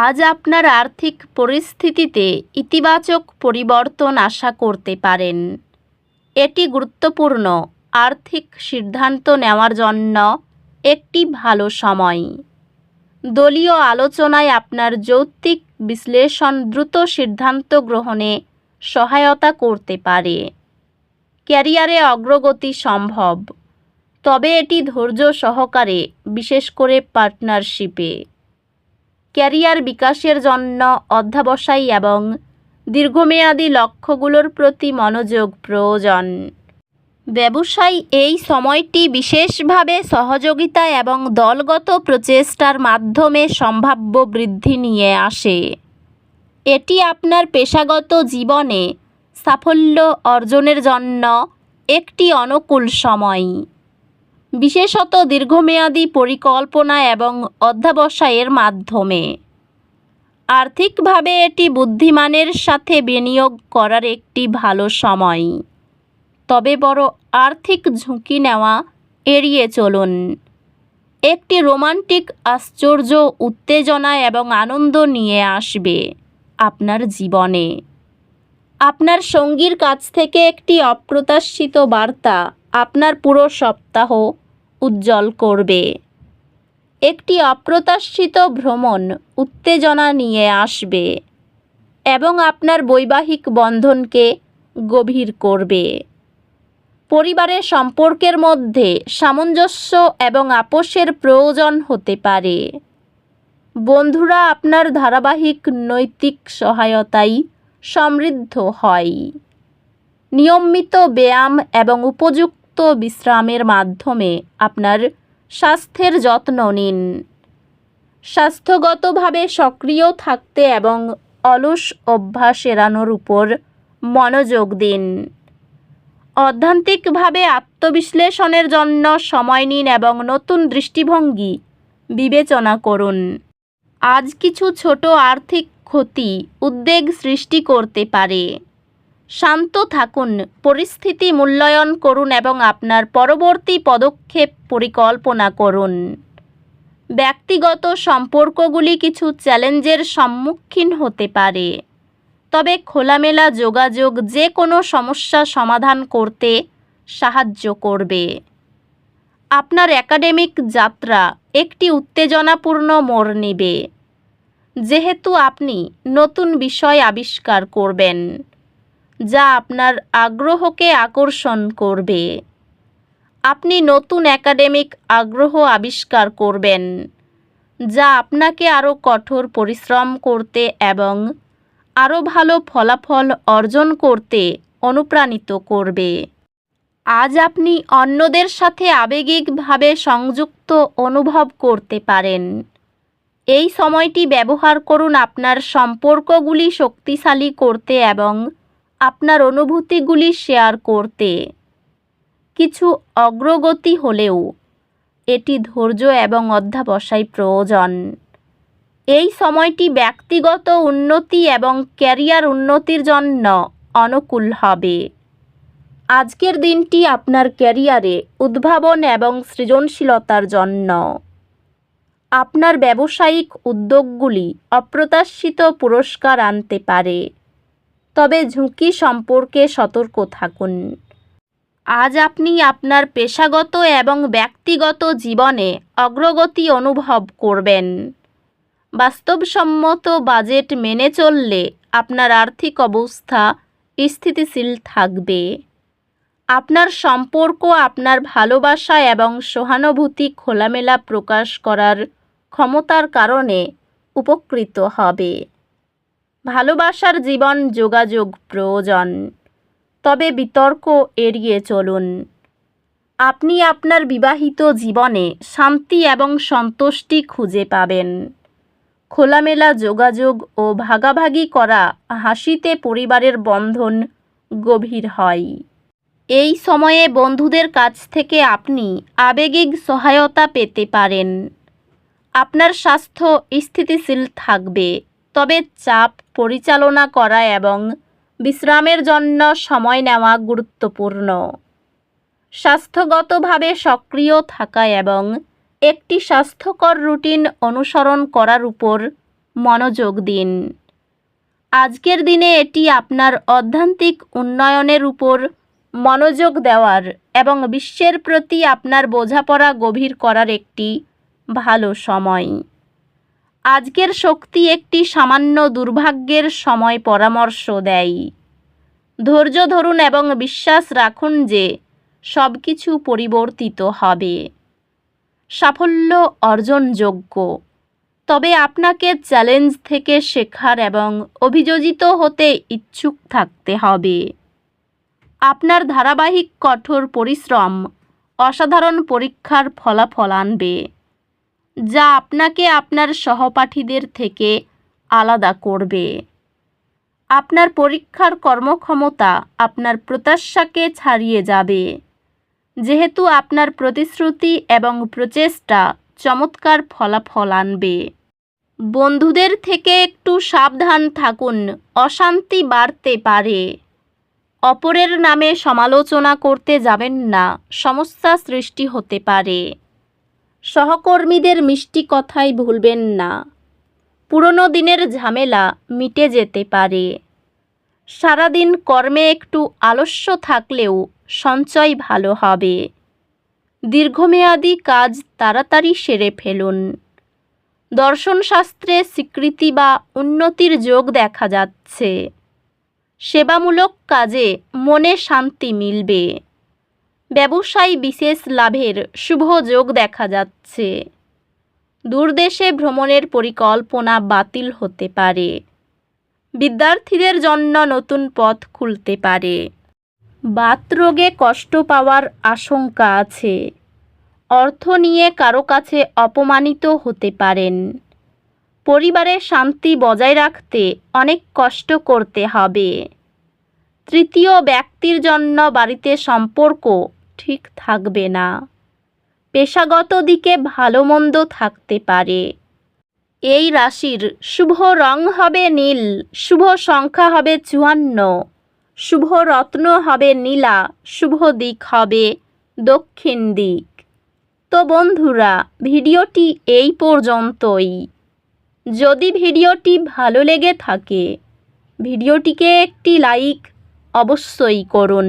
আজ আপনার আর্থিক পরিস্থিতিতে ইতিবাচক পরিবর্তন আশা করতে পারেন। এটি গুরুত্বপূর্ণ আর্থিক সিদ্ধান্ত নেওয়ার জন্য একটি ভালো সময়। দলীয় আলোচনায় আপনার যৌক্তিক বিশ্লেষণ দ্রুত সিদ্ধান্ত গ্রহণে সহায়তা করতে পারে। ক্যারিয়ারে অগ্রগতি সম্ভব, তবে এটি ধৈর্য সহকারে, বিশেষ করে পার্টনারশিপে। ক্যারিয়ার বিকাশের জন্য অধ্যাবসায়ী এবং দীর্ঘমেয়াদী লক্ষ্যগুলোর প্রতি মনোযোগ প্রয়োজন। ব্যবসায়ী এই সময়টি বিশেষভাবে সহযোগিতা এবং দলগত প্রচেষ্টার মাধ্যমে সম্ভাব্য বৃদ্ধি নিয়ে আসে। এটি আপনার পেশাগত জীবনে সাফল্য অর্জনের জন্য একটি অনুকূল সময়। বিশেষত দীর্ঘমেয়াদী পরিকল্পনা এবং অধ্যাবসায়ের মাধ্যমে। আর্থিকভাবে এটি বুদ্ধিমানের সাথে বিনিয়োগ করার একটি ভালো সময়। তবে বড় আর্থিক ঝুঁকি নেওয়া এড়িয়ে চলুন। একটি রোমান্টিক আশ্চর্য উত্তেজনা এবং আনন্দ নিয়ে আসবে আপনার জীবনে। আপনার সঙ্গীর কাছ থেকে একটি অপ্রত্যাশিত বার্তা আপনার পুরো সপ্তাহ উজ্জ্বল করবে। একটি অপ্রত্যাশিত ভ্রমণ উত্তেজনা নিয়ে আসবে এবং আপনার বৈবাহিক বন্ধনকে গভীর করবে। পরিবারের সম্পর্কের মধ্যে সামঞ্জস্য এবং আপোষের প্রয়োজন হতে পারে। বন্ধুরা, আপনার ধারাবাহিক নৈতিক সহায়তাই সমৃদ্ধ হয়। নিয়মিত ব্যায়াম এবং উপযুক্ত বিশ্রামের মাধ্যমে আপনার স্বাস্থ্যের যত্ন নিন। স্বাস্থ্যগতভাবে সক্রিয় থাকতে এবং অলস অভ্যাস এড়ানোর উপর মনোযোগ দিন। অধ্যান্তিকভাবে আত্মবিশ্লেষণের জন্য সময় নিন এবং নতুন দৃষ্টিভঙ্গি বিবেচনা করুন। আজ কিছু ছোট আর্থিক ক্ষতি উদ্বেগ সৃষ্টি করতে পারে। শান্ত থাকুন, পরিস্থিতি মূল্যায়ন করুন এবং আপনার পরবর্তী পদক্ষেপ পরিকল্পনা করুন। ব্যক্তিগত সম্পর্কগুলি কিছু চ্যালেঞ্জের সম্মুখীন হতে পারে। তবে খোলামেলা যোগাযোগ যে কোনো সমস্যা সমাধান করতে সাহায্য করবে। আপনার একাডেমিক যাত্রা একটি উত্তেজনাপূর্ণ মোড় নেবে। যেহেতু আপনি নতুন বিষয় আবিষ্কার করবেন। যা আপনার আগ্রহকে আকর্ষণ করবে। আপনি নতুন একাডেমিক আগ্রহ আবিষ্কার করবেন, যা আপনাকে আরও কঠোর পরিশ্রম করতে এবং আরও ভালো ফলাফল অর্জন করতে অনুপ্রাণিত করবে। আজ আপনি অন্যদের সাথে আবেগিকভাবে সংযুক্ত অনুভব করতে পারেন। এই সময়টি ব্যবহার করুন আপনার সম্পর্কগুলি শক্তিশালী করতে এবং আপনার অনুভূতিগুলি শেয়ার করতে। কিছু অগ্রগতি হলেও এটি ধৈর্য এবং অধ্যাবসায় প্রয়োজন। এই সময়টি ব্যক্তিগত উন্নতি এবং ক্যারিয়ার উন্নতির জন্য অনুকূল হবে। আজকের দিনটি আপনার ক্যারিয়ারে উদ্ভাবন এবং সৃজনশীলতার জন্য। আপনার ব্যবসায়িক উদ্যোগগুলি অপ্রত্যাশিত পুরস্কার আনতে পারে। তবে ঝুঁকি সম্পর্কে সতর্ক থাকুন। আজ আপনি আপনার পেশাগত এবং ব্যক্তিগত জীবনে অগ্রগতি অনুভব করবেন। বাস্তবসম্মত বাজেট মেনে চললে আপনার আর্থিক অবস্থা স্থিতিশীল থাকবে। আপনার সম্পর্ক, আপনার ভালোবাসা এবং সহানুভূতি খোলামেলা প্রকাশ করার ক্ষমতার কারণে উপকৃত হবে। ভালোবাসার জীবন যোগাযোগ প্রয়োজন। তবে বিতর্ক এড়িয়ে চলুন। আপনি আপনার বিবাহিত জীবনে শান্তি এবং সন্তুষ্টি খুঁজে পাবেন। খোলামেলা যোগাযোগ ও ভাগাভাগি করা হাসিতে পরিবারের বন্ধন গভীর হয়। এই সময়ে বন্ধুদের কাছ থেকে আপনি আবেগিক সহায়তা পেতে পারেন। আপনার স্বাস্থ্য স্থিতিশীল থাকবে। তবে চাপ পরিচালনা করা এবং বিশ্রামের জন্য সময় নেওয়া গুরুত্বপূর্ণ। স্বাস্থ্যগতভাবে সক্রিয় থাকা এবং একটি স্বাস্থ্যকর রুটিন অনুসরণ করার উপর মনোযোগ দিন। আজকের দিনে এটি আপনার অধ্যান্তিক উন্নয়নের উপর মনোযোগ দেওয়ার এবং বিশ্বের প্রতি আপনার বোঝাপড়া গভীর করার একটি ভালো সময়। আজকের শক্তি একটি সামান্য দুর্ভাগ্যের সময় পরামর্শ দেয়। ধৈর্য ধরুন এবং বিশ্বাস রাখুন যে সব কিছু পরিবর্তিত হবে। সাফল্য অর্জনযোগ্য। তবে আপনাকে চ্যালেঞ্জ থেকে শেখার এবং অভিযোজিত হতে ইচ্ছুক থাকতে হবে। আপনার ধারাবাহিক কঠোর পরিশ্রম অসাধারণ পরীক্ষার ফলাফল আনবে। যা আপনাকে আপনার সহপাঠীদের থেকে আলাদা করবে। আপনার পরীক্ষার কর্মক্ষমতা আপনার প্রত্যাশাকে ছাড়িয়ে যাবে। যেহেতু আপনার প্রতিশ্রুতি এবং প্রচেষ্টা চমৎকার ফলাফল আনবে। বন্ধুদের থেকে একটু সাবধান থাকুন, অশান্তি বাড়তে পারে। অপরের নামে সমালোচনা করতে যাবেন না, সমস্যা সৃষ্টি হতে পারে। সহকর্মীদের মিষ্টি কথাই ভুলবেন না। পুরনো দিনের ঝামেলা মিটে যেতে পারে। সারাদিন কর্মে একটু আলস্য থাকলেও সঞ্চয় ভালো হবে। দীর্ঘমেয়াদী কাজ তাড়াতাড়ি সেরে ফেলুন। দর্শনশাস্ত্রে স্বীকৃতি বা উন্নতির যোগ দেখা যাচ্ছে। সেবামূলক কাজে মনে শান্তি মিলবে। ব্যবসায় বিশেষ লাভের শুভ যোগ দেখা যাচ্ছে। দূরদেশে ভ্রমণের পরিকল্পনা বাতিল হতে পারে। বিদ্যার্থীদের জন্য নতুন পথ খুলতে পারে। বাতরোগে কষ্ট পাওয়ার আশঙ্কা আছে। অর্থ নিয়ে কারও কাছে অপমানিত হতে পারেন। পরিবারের শান্তি বজায় রাখতে অনেক কষ্ট করতে হবে। তৃতীয় ব্যক্তির জন্য বাড়িতে সম্পর্ক ঠিক থাকবে না। পেশাগত দিকে ভালো মন্দ থাকতে পারে। এই রাশির শুভ রং হবে নীল, শুভ সংখ্যা হবে চুয়ান্ন, শুভ রত্ন হবে নীলা, শুভ দিক হবে দক্ষিণ দিক। তো বন্ধুরা, ভিডিওটি এই পর্যন্তই। যদি ভিডিওটি ভালো লেগে থাকে, ভিডিওটিকে একটি লাইক অবশ্যই করুন।